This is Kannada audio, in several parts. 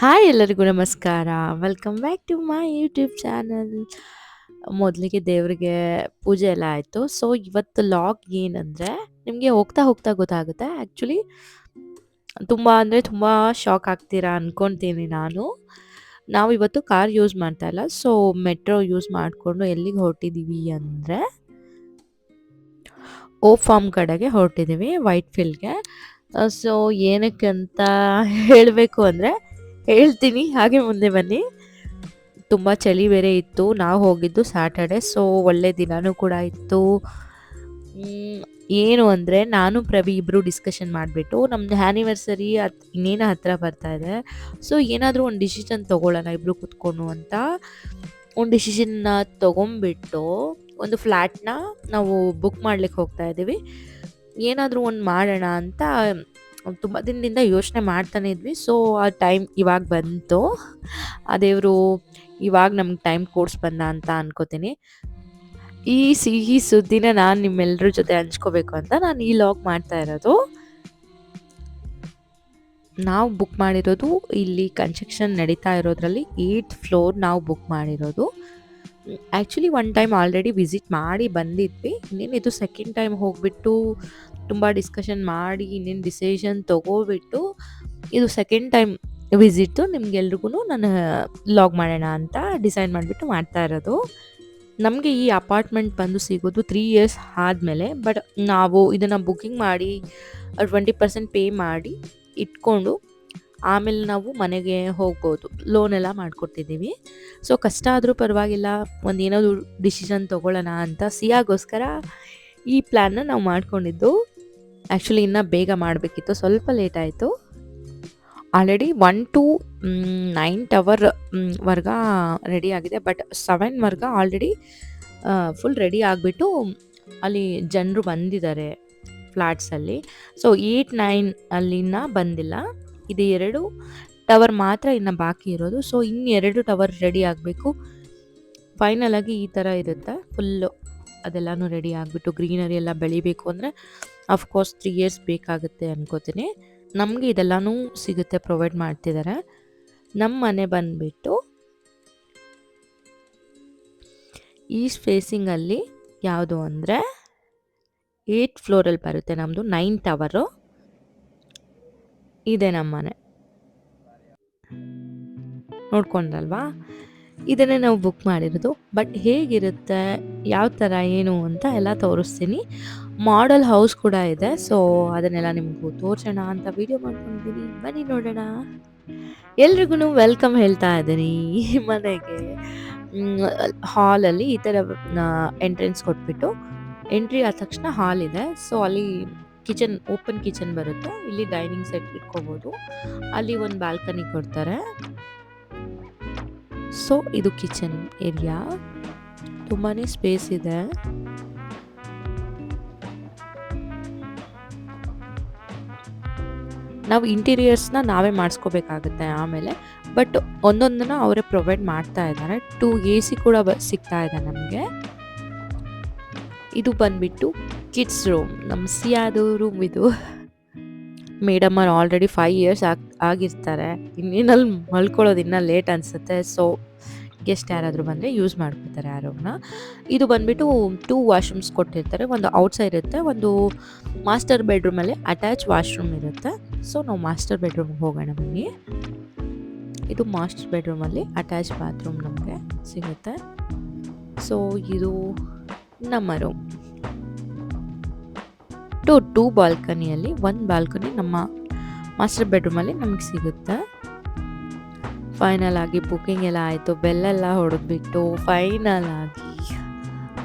ಹಾಯ್ ಎಲ್ಲರಿಗೂ ನಮಸ್ಕಾರ. Welcome back to my YouTube channel ಮೊದಲಿಗೆ ದೇವರಿಗೆ ಪೂಜೆ ಎಲ್ಲ ಆಯಿತು. ಸೊ ಇವತ್ತು ಲಾಗ್ ಏನಂದರೆ ನಿಮಗೆ ಹೋಗ್ತಾ ಹೋಗ್ತಾ ಗೊತ್ತಾಗುತ್ತೆ. ಆ್ಯಕ್ಚುಲಿ ತುಂಬ ಅಂದರೆ ತುಂಬ ಶಾಕ್ ಆಗ್ತೀರಾ ಅಂದ್ಕೊತೀನಿ ನಾನು. ನಾವು ಇವತ್ತು ಕಾರ್ ಯೂಸ್ ಮಾಡ್ತಾ ಇಲ್ಲ. ಸೊ ಮೆಟ್ರೋ ಯೂಸ್ ಮಾಡಿಕೊಂಡು ಎಲ್ಲಿಗೆ ಹೊರಟಿದ್ದೀವಿ ಅಂದರೆ ಓ ಫಾರ್ಮ್ ಕಡೆಗೆ ಹೊರಟಿದ್ದೀವಿ ವೈಟ್ ಫೀಲ್ಡ್ಗೆ ಸೊ ಏನಕ್ಕೆ ಅಂತ ಹೇಳಬೇಕು ಅಂದರೆ ಹೇಳ್ತೀನಿ, ಹಾಗೆ ಮುಂದೆ ಬನ್ನಿ. ತುಂಬ ಚಳಿ ಬೇರೆ ಇತ್ತು, ನಾವು ಹೋಗಿದ್ದು ಸ್ಯಾಟರ್ಡೆ ಸೊ ಒಳ್ಳೆ ದಿನವೂ ಕೂಡ ಇತ್ತು. ಏನು ಅಂದರೆ ನಾನು, ಪ್ರವಿ ಇಬ್ಬರು ಡಿಸ್ಕಷನ್ ಮಾಡಿಬಿಟ್ಟು ನಮ್ಮದು ಆ್ಯನಿವರ್ಸರಿ ಅದು ಇನ್ನೇನು ಹತ್ತಿರ ಬರ್ತಾ ಇದೆ. ಸೊ ಏನಾದರೂ ಒಂದು ಡಿಸಿಷನ್ ತೊಗೊಳ್ಳೋಣ ಇಬ್ಬರು ಕೂತ್ಕೊಂಡು ಅಂತ. ಒಂದು ಡಿಸಿಷನ್ನ ತೊಗೊಂಬಿಟ್ಟು, ಒಂದು ಫ್ಲ್ಯಾಟ್ನ ನಾವು ಬುಕ್ ಮಾಡ್ಲಿಕ್ಕೆ ಹೋಗ್ತಾ ಇದ್ದೀವಿ ಏನಾದರೂ ಒಂದು ಮಾಡೋಣ ಅಂತ ತುಂಬ ದಿನದಿಂದ ಯೋಚನೆ ಮಾಡ್ತಾನೆ ಇದ್ವಿ. ಸೊ ಆ ಟೈಮ್ ಇವಾಗ ಬಂತು. ಆ ದೇವರು ಇವಾಗ ನಮ್ಗೆ ಟೈಮ್ ಕೊಡ್ಸ್ ಬಂದ ಅಂತ ಅನ್ಕೋತೀನಿ. ಈ ಸಿಹಿ ಸುದ್ದಿನ ನಾನು ನಿಮ್ಮೆಲ್ಲರ ಜೊತೆ ಹಂಚ್ಕೋಬೇಕು ಅಂತ ನಾನು ಈ ಲಾಗ್ ಮಾಡ್ತಾ ಇರೋದು. ನಾವು ಬುಕ್ ಮಾಡಿರೋದು ಇಲ್ಲಿ ಕನ್ಸ್ಟ್ರಕ್ಷನ್ ನಡೀತಾ ಇರೋದ್ರಲ್ಲಿ ಏಯ್ಟ್ ಫ್ಲೋರ್ ನಾವು ಬುಕ್ ಮಾಡಿರೋದು. Actually one time already visit ಮಾಡಿ ಬಂದಿದ್ವಿ. ಇನ್ನೇನು ಇದು ಸೆಕೆಂಡ್ ಟೈಮ್ ಹೋಗಿಬಿಟ್ಟು ತುಂಬ ಡಿಸ್ಕಷನ್ ಮಾಡಿ, ಇನ್ನೇನು ಡಿಸಿಷನ್ ತೊಗೋಬಿಟ್ಟು ಇದು ಸೆಕೆಂಡ್ ಟೈಮ್ ವಿಸಿಟ್ಟು ನಿಮ್ಗೆಲ್ರಿಗೂ ನಾನು ಲಾಗ್ ಮಾಡೋಣ ಅಂತ ಡಿಸೈಡ್ ಮಾಡಿಬಿಟ್ಟು ಮಾಡ್ತಾ ಇರೋದು. ನಮಗೆ ಈ ಅಪಾರ್ಟ್ಮೆಂಟ್ ಬಂದು ಸಿಗೋದು ತ್ರೀ ಇಯರ್ಸ್ ಆದಮೇಲೆ ಬಟ್ ನಾವು ಇದನ್ನು ಬುಕ್ಕಿಂಗ್ ಮಾಡಿ ಟ್ವೆಂಟಿ ಪರ್ಸೆಂಟ್ ಪೇ ಮಾಡಿ ಇಟ್ಕೊಂಡು ಆಮೇಲೆ ನಾವು ಮನೆಗೆ ಹೋಗ್ಬೋದು. ಲೋನ್ ಎಲ್ಲ ಮಾಡಿಕೊಡ್ತಿದ್ದೀವಿ. ಸೊ ಕಷ್ಟ ಆದರೂ ಪರವಾಗಿಲ್ಲ. ಒಂದು ಏನಾದರೂ ಡಿಸಿಷನ್ ತೊಗೊಳ್ಳೋಣ ಅಂತ ಸಿಯಾಗೋಸ್ಕರ ಈ ಪ್ಲ್ಯಾನ್ನ ನಾವು ಮಾಡ್ಕೊಂಡಿದ್ದು. ಆ್ಯಕ್ಚುಲಿ ಇನ್ನೂ ಬೇಗ ಮಾಡಬೇಕಿತ್ತು. ಸ್ವಲ್ಪ ಲೇಟ್ ಆಯಿತು. Already one two nine tower ವರ್ಗ ರೆಡಿ ಆಗಿದೆ. ಬಟ್ ಸೆವೆನ್ ವರ್ಗ ಆಲ್ರೆಡಿ ಫುಲ್ ರೆಡಿ ಆಗಿಬಿಟ್ಟು ಅಲ್ಲಿ ಜನರು ಬಂದಿದ್ದಾರೆ ಫ್ಲ್ಯಾಟ್ಸಲ್ಲಿ ಸೊ ಏಯ್ಟ್ ನೈನ್ ಅಲ್ಲಿನ ಬಂದಿಲ್ಲ. ಇದು ಎರಡು ಟವರ್ ಮಾತ್ರ ಇನ್ನು ಬಾಕಿ ಇರೋದು. ಸೊ ಇನ್ನೆರಡು ಟವರ್ ರೆಡಿ ಆಗಬೇಕು. ಫೈನಲ್ ಆಗಿ ಈ ಥರ ಇರುತ್ತೆ. ಫುಲ್ಲು ಅದೆಲ್ಲನೂ ರೆಡಿ ಆಗಿಬಿಟ್ಟು ಗ್ರೀನರಿ ಎಲ್ಲ ಬೆಳಿಬೇಕು ಅಂದರೆ ಅಫ್ಕೋರ್ಸ್ ತ್ರೀ ಇಯರ್ಸ್ ಬೇಕಾಗುತ್ತೆ ಅನ್ಕೋತೀನಿ. ನಮಗೆ ಇದೆಲ್ಲನೂ ಸಿಗುತ್ತೆ ಪ್ರೊವೈಡ್ ಮಾಡ್ತಿದ್ದಾರೆ ನಮ್ಮ ಮನೆ ಬಂದುಬಿಟ್ಟು ಈಸ್ಟ್ ಫೇಸಿಂಗಲ್ಲಿ ಯಾವುದು ಅಂದರೆ ಏಯ್ಟ್ ಫ್ಲೋರಲ್ಲಿ ಬರುತ್ತೆ ನಮ್ಮದು ನೈನ್ ಟವರು ಇದೆ ನಮ್ಮನೆ. ನೋಡ್ಕೊಂಡ್ರಲ್ವಾ? ಇದನ್ನೇ ನಾವು ಬುಕ್ ಮಾಡಿರೋದು. ಬಟ್ ಹೇಗಿರುತ್ತೆ? ಯಾವ ಥರ ಏನು ಅಂತ ಎಲ್ಲ ತೋರಿಸ್ತೀನಿ. ಮಾಡಲ್ ಹೌಸ್ ಕೂಡ ಇದೆ. ಸೊ ಅದನ್ನೆಲ್ಲ ನಿಮಗೂ ತೋರಿಸೋಣ ಅಂತ ವಿಡಿಯೋ ಮಾಡ್ಕೊಂಡಿದ್ದೀನಿ ಬನ್ನಿ ನೋಡೋಣ. ಎಲ್ರಿಗೂ ವೆಲ್ಕಮ್ ಹೇಳ್ತಾ ಇದ್ದೀನಿ. ಮನೆಗೆ. ಹಾಲಲ್ಲಿ ಈ ಥರ ಎಂಟ್ರೆನ್ಸ್ ಕೊಟ್ಬಿಟ್ಟು ಎಂಟ್ರಿ ಆದ ತಕ್ಷಣ ಹಾಲ್ ಇದೆ. ಸೊ ಅಲ್ಲಿ ಕಿಚನ್, ಓಪನ್ ಕಿಚನ್ ಬರುತ್ತೆ, ಇಲ್ಲಿ ಡೈನಿಂಗ್ ಸೆಟ್ ಇಟ್ಕೋಬೋದು. ಅಲ್ಲಿ ಒಂದು ಬಾಲ್ಕನಿ ಕೊಡ್ತಾರೆ. ಸೊ ಇದು ಕಿಚನ್ ಏರಿಯಾ. ತುಂಬಾ ಸ್ಪೇಸ್ ಇದೆ. ನಾವು ಇಂಟೀರಿಯರ್ಸ್ನ ನಾವೇ ಮಾಡಿಸ್ಕೋಬೇಕಾಗುತ್ತೆ ಆಮೇಲೆ. ಬಟ್ ಒಂದೊಂದನ್ನು ಅವರೇ ಪ್ರೊವೈಡ್ ಮಾಡ್ತಾ ಇದ್ದಾರೆ. ಟೂ ಎ ಸಿ ಕೂಡ ಸಿಗ್ತಾ ಇದೆ ನಮಗೆ. ಇದು ಬಂದ್ಬಿಟ್ಟು ಕಿಡ್ಸ್ ರೂಮ್. ನಮ್ಮ ಸಿಯಾದು ರೂಮ್ ಇದು. ಮೇಡಮ್ ಅವ್ರು ಆಲ್ರೆಡಿ ಫೈವ್ ಇಯರ್ಸ್ ಆಗಿ, ಆಗಿರ್ತಾರೆ. ಇನ್ನೇನಲ್ಲಿ ಮಲ್ಕೊಳ್ಳೋದು ಇನ್ನೂ ಲೇಟ್ ಅನಿಸುತ್ತೆ. ಸೊ ಗೆಸ್ಟ್ ಯಾರಾದರೂ ಬಂದರೆ ಯೂಸ್ ಮಾಡ್ಕೊತಾರೆ ಆ ರೂಮ್ನ ಇದು ಬಂದ್ಬಿಟ್ಟು ಟೂ ವಾಶ್ರೂಮ್ಸ್ ಕೊಟ್ಟಿರ್ತಾರೆ. ಒಂದು ಔಟ್ಸೈಡ್ ಇರುತ್ತೆ, ಒಂದು ಮಾಸ್ಟರ್ ಬೆಡ್ರೂಮಲ್ಲಿ ಅಟ್ಯಾಚ್ ವಾಶ್ರೂಮ್ ಇರುತ್ತೆ. ಸೊ ನಾವು ಮಾಸ್ಟರ್ ಬೆಡ್ರೂಮ್ಗೆ ಹೋಗೋಣ ಬನ್ನಿ. ಇದು ಮಾಸ್ಟರ್ ಬೆಡ್ರೂಮಲ್ಲಿ ಅಟ್ಯಾಚ್ ಬಾತ್ರೂಮ್ ನಮಗೆ ಸಿಗುತ್ತೆ. ಸೊ ಇದು ನಮ್ಮ ರೂಮ್ ಟು, ಟೂ ಬಾಲ್ಕನಿಯಲ್ಲಿ ಒಂದು ಬಾಲ್ಕನಿ ನಮ್ಮ ಮಾಸ್ಟರ್ ಬೆಡ್ರೂಮಲ್ಲಿ ನಮಗೆ ಸಿಗುತ್ತೆ. ಫೈನಲ್ ಆಗಿ ಬುಕ್ಕಿಂಗ್ ಎಲ್ಲ ಆಯಿತು, ಬೆಲ್ಲೆಲ್ಲ ಹೊಡೆದ್ಬಿಟ್ಟು ಫೈನಲ್ ಆಗಿ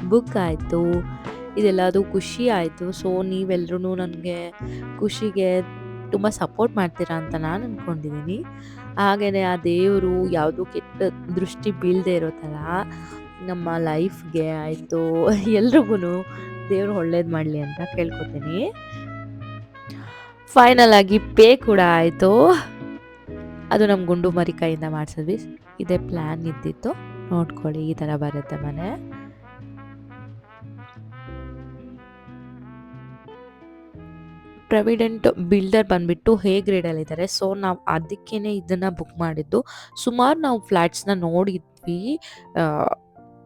ಬುಕ್ ಆಯಿತು. ಇದೆಲ್ಲದು ಖುಷಿ ಆಯಿತು. ಸೊ ನೀವೆಲ್ಲರೂ ನನಗೆ ಖುಷಿಗೆ ತುಂಬ ಸಪೋರ್ಟ್ ಮಾಡ್ತೀರಾ ಅಂತ ನಾನು ಅಂದ್ಕೊಂಡಿದ್ದೀನಿ ಹಾಗೆಯೇ ಆ ದೇವರು ಯಾವುದೂ ಕೆಟ್ಟ ದೃಷ್ಟಿ ಬೀಳದೆ ಇರೋ ಥರ ನಮ್ಮ ಲೈಫ್ಗೆ ಆಯಿತು. ಎಲ್ರಿಗೂ ದೇವರು ಒಳ್ಳೇದು ಮಾಡಲಿ ಅಂತ ಕೇಳ್ಕೊತೀನಿ. ಫೈನಲ್ ಆಗಿ ಪೇ ಕೂಡ ಆಯಿತು. ಅದು ನಮ್ಮ ಗುಂಡು ಮರಿ ಕೈಯಿಂದ ಮಾಡಿಸಿದ್ವಿ. ಇದೇ ಪ್ಲ್ಯಾನ್ ಇದ್ದಿತ್ತು. ನೋಡ್ಕೊಳ್ಳಿ ಈ ಥರ ಬರುತ್ತೆ ಮನೆ. ಪ್ರಾವಿಡೆಂಟ್ ಬಿಲ್ಡರ್ ಬಂದ್ಬಿಟ್ಟು ಹೇ ಗ್ರೇಡಲ್ಲಿದ್ದಾರೆ ಸೊ ನಾವು ಅದಕ್ಕೇ ಇದನ್ನು ಬುಕ್ ಮಾಡಿದ್ದು. ಸುಮಾರು ನಾವು ಫ್ಲ್ಯಾಟ್ಸ್ನ ನೋಡಿದ್ವಿ.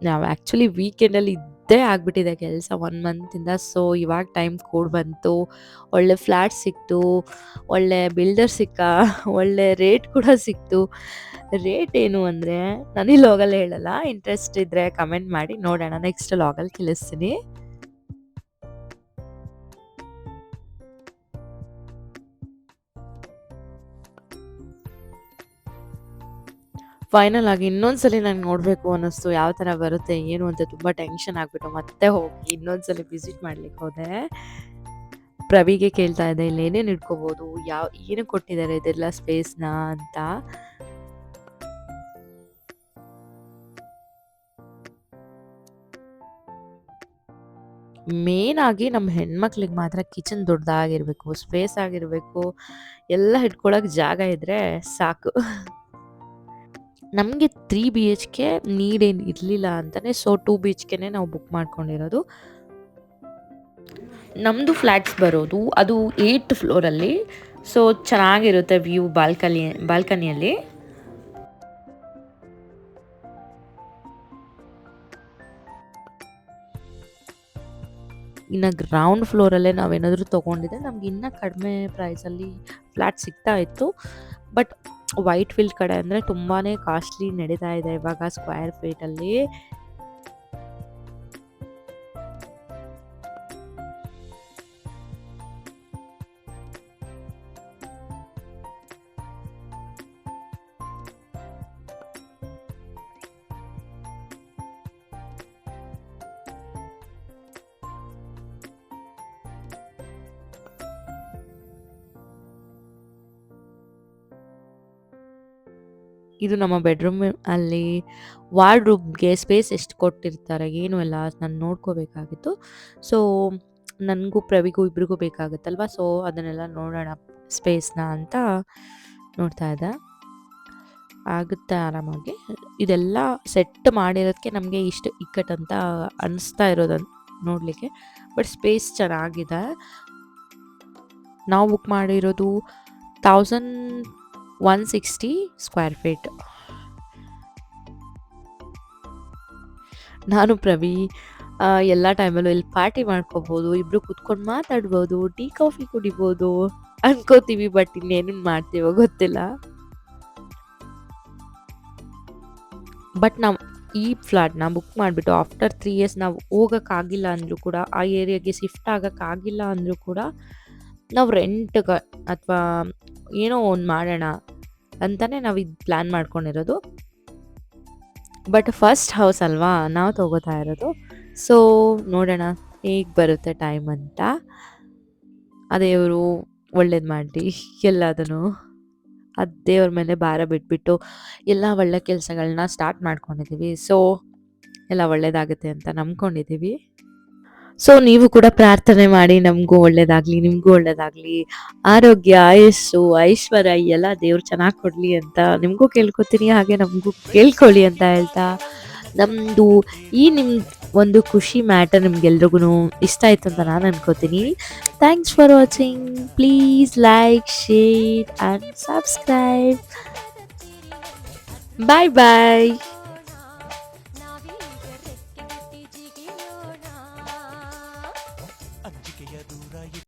ನಾವು ಆ್ಯಕ್ಚುಲಿ ವೀಕೆಂಡಲ್ಲಿ ಇದ್ದೇ ಆಗಿಬಿಟ್ಟಿದೆ ಕೆಲಸ ಒನ್ ಮಂತಿಂದ ಸೊ ಇವಾಗ ಟೈಮ್ ಕೂಡ ಬಂತು. ಒಳ್ಳೆ ಫ್ಲ್ಯಾಟ್ ಸಿಕ್ತು. ಒಳ್ಳೆ ಬಿಲ್ಡರ್ ಸಿಕ್ಕ. ಒಳ್ಳೆ ರೇಟ್ ಕೂಡ ಸಿಕ್ತು. ರೇಟ್ ಏನು ಅಂದರೆ ನಾನು ಈ ಹೇಳಲ್ಲ. ಇಂಟ್ರೆಸ್ಟ್ ಇದ್ದರೆ ಕಮೆಂಟ್ ಮಾಡಿ ನೋಡೋಣ. ನೆಕ್ಸ್ಟ್ ಲಾಗಲ್ಲಿ ತಿಳಿಸ್ತೀನಿ. ಫೈನಲ್ ಆಗಿ ಇನ್ನೊಂದ್ಸಲಿ ನಂಗೆ ನೋಡಬೇಕು ಅನ್ನಿಸ್ತು. ಯಾವ ಥರ ಬರುತ್ತೆ, ಏನು ಅಂತ ತುಂಬ ಟೆನ್ಷನ್ ಆಗಿಬಿಟ್ಟು ಮತ್ತೆ ಹೋಗಿ ಇನ್ನೊಂದ್ಸಲಿ ವಿಸಿಟ್ ಮಾಡ್ಲಿಕ್ಕೆ ಹೋದೆ. ಪ್ರವಿಗೆ ಕೇಳ್ತಾ ಇದೆ ಇಲ್ಲಿ ಏನೇನು ಇಟ್ಕೋಬೋದು? ಯಾವ, ಏನು ಕೊಟ್ಟಿದ್ದಾರೆ ಇದೆಲ್ಲ ಸ್ಪೇಸ್ನ ಅಂತ? ಮೇನ್ ಆಗಿ ನಮ್ಮ ಹೆಣ್ಮಕ್ಳಿಗೆ ಮಾತ್ರ ಕಿಚನ್ ದೊಡ್ಡದಾಗಿರ್ಬೇಕು ಸ್ಪೇಸ್ ಆಗಿರಬೇಕು, ಎಲ್ಲ ಇಟ್ಕೊಳಕ್ ಜಾಗ ಇದ್ರೆ ಸಾಕು. ನಮಗೆ ತ್ರೀ ಬಿ ಎಚ್ ಕೆ ನೀಡೇನು ಇರಲಿಲ್ಲ ಅಂತಲೇ ಸೊ ಟೂ ಬಿ ಎಚ್ ಕೆನೇ ನಾವು ಬುಕ್ ಮಾಡ್ಕೊಂಡಿರೋದು. ನಮ್ಮದು ಫ್ಲ್ಯಾಟ್ಸ್ ಬರೋದು, ಅದು ಏಯ್ಟ್ ಫ್ಲೋರಲ್ಲಿ ಸೊ ಚೆನ್ನಾಗಿರುತ್ತೆ ವ್ಯೂ ಬಾಲ್ಕನಿ ಬಾಲ್ಕನಿಯಲ್ಲಿ ಇನ್ನು ಗ್ರೌಂಡ್ ಫ್ಲೋರಲ್ಲೇ ನಾವೇನಾದರೂ ತೊಗೊಂಡಿದ್ರೆ ನಮ್ಗೆ ಇನ್ನೂ ಕಡಿಮೆ ಪ್ರೈಸಲ್ಲಿ ಫ್ಲ್ಯಾಟ್ ಸಿಗ್ತಾ ಇತ್ತು. ಬಟ್ ವೈಟ್ ಫೀಲ್ಡ್ ಕಡೆ ಅಂದರೆ ತುಂಬಾ ಕಾಸ್ಟ್ಲಿ ನಡೀತಾ ಇದೆ ಇವಾಗ ಸ್ಕ್ವೇರ್ ಫೀಟಲ್ಲಿ ಇದು ನಮ್ಮ ಬೆಡ್ರೂಮ್ ಅಲ್ಲಿ ವಾರ್ಡ್ರೂಬ್ಗೆ ಸ್ಪೇಸ್ ಎಷ್ಟು ಕೊಟ್ಟಿರ್ತಾರೆ, ಏನು ಎಲ್ಲ ನಾನು ನೋಡ್ಕೋಬೇಕಾಗಿತ್ತು. ಸೊ ನನಗೂ ಪ್ರವಿಗೂ ಇಬ್ರಿಗೂ ಬೇಕಾಗುತ್ತಲ್ವ? ಸೊ ಅದನ್ನೆಲ್ಲ ನೋಡೋಣ ಸ್ಪೇಸ್ನ ಅಂತ ನೋಡ್ತಾ ಇದ್ದೆ. ಆಗುತ್ತೆ ಆರಾಮಾಗಿ. ಇದೆಲ್ಲ ಸೆಟ್ ಮಾಡಿರೋದಕ್ಕೆ ನಮಗೆ ಇಷ್ಟು ಇಕ್ಕಟ್ಟಂತ ಅನಿಸ್ತಾ ಇರೋದನ್ನು ನೋಡಲಿಕ್ಕೆ. ಬಟ್ ಸ್ಪೇಸ್ ಚೆನ್ನಾಗಿದೆ. ನಾವು ಬುಕ್ ಮಾಡಿರೋದು thousand one sixty square feet ನಾನು ಪ್ರವಿ ಎಲ್ಲ ಟೈಮಲ್ಲೂ ಇಲ್ಲಿ ಪಾರ್ಟಿ ಮಾಡ್ಕೋಬೋದು ಇಬ್ಬರು ಕುತ್ಕೊಂಡು ಮಾತಾಡ್ಬೋದು ಟೀ ಕಾಫಿ ಕುಡಿಬೋದು ಅನ್ಕೋತೀವಿ ಬಟ್ ಇನ್ನೇನು ಮಾಡ್ತೀವೋ ಗೊತ್ತಿಲ್ಲ. ಬಟ್ ನಾವು ಈ ಫ್ಲಾಟ್ನ ಬುಕ್ ಮಾಡಿಬಿಟ್ಟು ಆಫ್ಟರ್ ತ್ರೀ ಇಯರ್ಸ್ ನಾವು ಹೋಗೋಕ್ಕಾಗಿಲ್ಲ ಅಂದರೂ ಕೂಡ, ಆ ಏರಿಯಾಗೆ ಶಿಫ್ಟ್ ಆಗೋಕ್ಕಾಗಿಲ್ಲ ಅಂದರೂ ಕೂಡ, ನಾವು ರೆಂಟ್ಗೆ ಅಥವಾ ಏನೋ ಒಂದು ಮಾಡೋಣ. ಅಂತಲೇ ನಾವು ಇದು ಪ್ಲ್ಯಾನ್ ಮಾಡ್ಕೊಂಡಿರೋದು. ಬಟ್ ಫಸ್ಟ್ ಹೌಸ್ ಅಲ್ವಾ, ನಾವು ತಗೋತಾ ಇರೋದು. ಸೊ ನೋಡೋಣ, ಹೇಗೆ ಬರುತ್ತೆ ಟೈಮ್ ಅಂತ. ಆ ದೇವರು ಒಳ್ಳೇದು ಮಾಡಿ ಎಲ್ಲದನ್ನು. ಆ ದೇವ್ರ ಮೇಲೆ ಭಾರ ಬಿಟ್ಬಿಟ್ಟು ಎಲ್ಲ ಒಳ್ಳೆ ಕೆಲಸಗಳನ್ನ ಸ್ಟಾರ್ಟ್ ಮಾಡ್ಕೊಂಡಿದ್ದೀವಿ ಸೊ ಎಲ್ಲ ಒಳ್ಳೇದಾಗುತ್ತೆ ಅಂತ ನಂಬ್ಕೊಂಡಿದ್ದೀವಿ ಸೊ ನೀವು ಕೂಡ ಪ್ರಾರ್ಥನೆ ಮಾಡಿ, ನಮಗೂ ಒಳ್ಳೇದಾಗ್ಲಿ, ನಿಮಗೂ ಒಳ್ಳೇದಾಗ್ಲಿ. ಆರೋಗ್ಯ, ಆಯಸ್ಸು, ಐಶ್ವರ್ಯ, ಎಲ್ಲ ದೇವ್ರು ಚೆನ್ನಾಗಿ ಕೊಡಲಿ ಅಂತ ನಿಮಗೂ ಕೇಳ್ಕೊತೀನಿ, ಹಾಗೆ ನಮಗೂ ಕೇಳ್ಕೊಳ್ಳಿ ಅಂತ ಹೇಳ್ತಾ. ನಮ್ಮದು ಈ ನಿಮ್ಮ ಒಂದು ಖುಷಿ ಮ್ಯಾಟರ್ ನಿಮ್ಗೆಲ್ರಿಗೂ ಇಷ್ಟ ಆಯ್ತು ಅಂತ ನಾನು ಅನ್ಕೋತೀನಿ. Thanks for watching please like share and subscribe bye bye